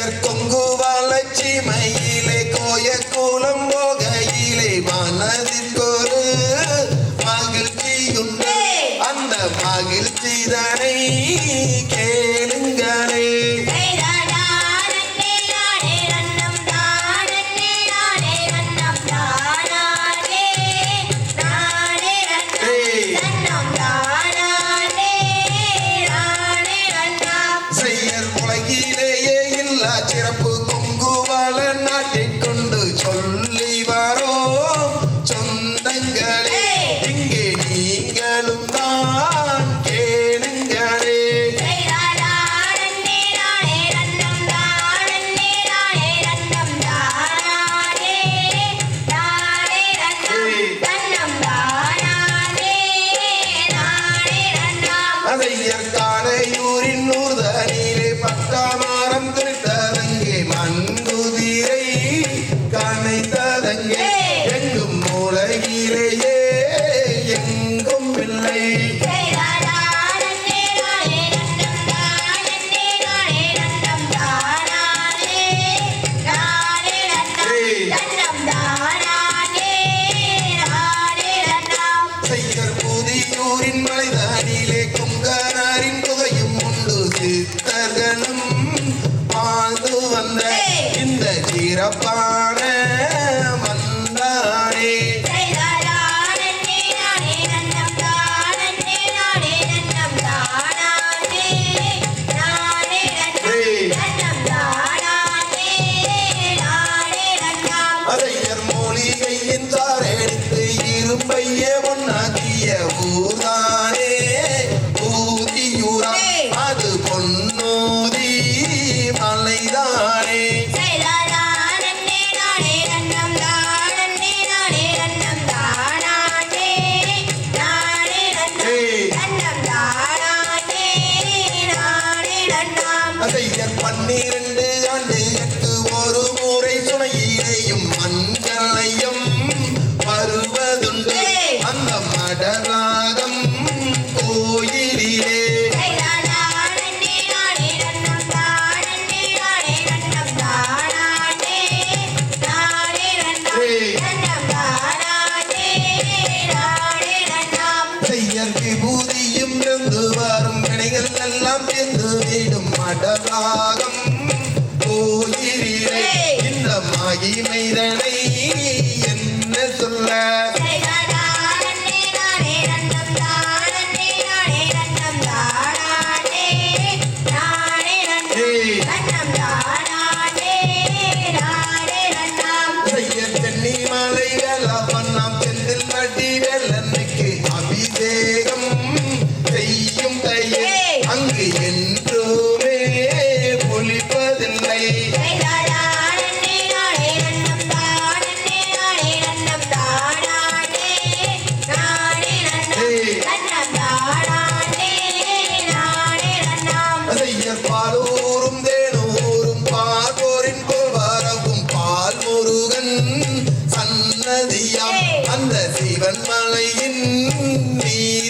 பெயர் கொங்கு வளர்ச்சி மயிலே கோய கூலம் போகையிலே மனதிற்கொரு மகிழ்ச்சி உண்டு அந்த மகிழ்ச்சி தானே சிறப்பு கொங்குவள நாட்டிக் இல்லை புதியூரின் மலைதானிலே குங்கனாரின் புகையும் உண்டு. சித்தர்களும் வாழ்ந்து வந்த இந்த சிறப்பான அதையர் பன்னிரண்டு விபூதியும் இருந்து வரும் வினைகள் எல்லாம் சேர்ந்து விடும் மடராகம் கோயிலிலே இந்த மகிமைதனை என்ன சொல்ல? சன்னதியாம் அந்த சிவன் மலையின் நீர்.